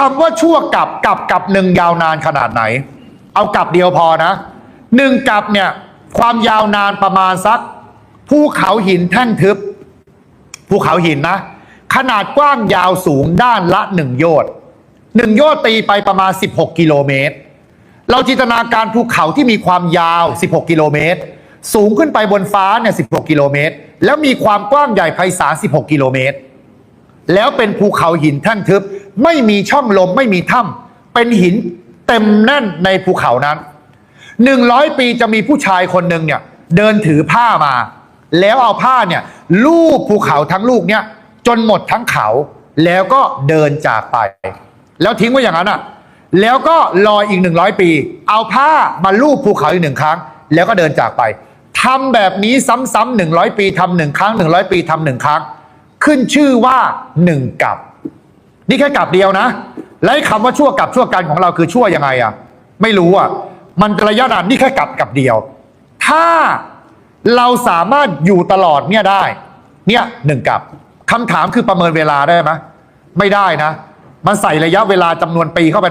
คำว่าชั่วกับกับกับหนึ่งยาวนานขนาดไหน เอากับเดียวพอนะหนึ่งกับเนี่ยความยาวนานประมาณสักภูเขาหินแท่งทึบภูเขาหินนะ ขนาดกว้างยาวสูงด้านละหนึ่งโยชน์หนึ่งโยชน์ตีไปประมาณ 16 กิโลเมตร เราจินตนาการภูเขาที่มีความยาว 16 กิโลเมตร สูงขึ้นไปบนฟ้าเนี่ย 16 กิโลเมตร แล้วมีความกว้างใหญ่ไพศาล 16 กิโลเมตร แล้วเป็นภูเขาหินแท่งทึบ ไม่มีช่องลมไม่มีถ้ำเป็นหินเต็มแน่นในภูเขานั้นหนึ่งร้อยปีจะมีผู้ชายคนหนึ่งเนี่ยเดินถือผ้ามา แล้วเอาผ้าเนี่ยลูบภูเขาทั้งลูกเนี่ยจนหมดทั้งเขา แล้วก็เดินจากไป แล้วทิ้งไว้อย่างนั้นอะแล้วก็รออีกหนึ่งร้อยปี เอาผ้ามาลูบภูเขาอีกหนึ่งครั้ง แล้วก็เดินจากไปทำแบบนี้ซ้ำๆหนึ่งร้อยปีทำหนึ่งครั้งหนึ่งร้อยปีทำหนึ่งครั้ง ขึ้นชื่อว่าหนึ่งกับ นี่แค่กับเดียวนะ และไอ้คำว่าชั่วกับชั่วกันของเราคือชั่วยังไงอะไม่รู้อะมันระยะนานนี่แค่กับกับเดียว ถ้าเราสามารถอยู่ตลอดเนี่ยได้ เนี่ยหนึ่งกับคำถามคือประเมินเวลาได้ไหมไม่ได้นะ มันใส่ระยะเวลาจำนวนปีเข้าไป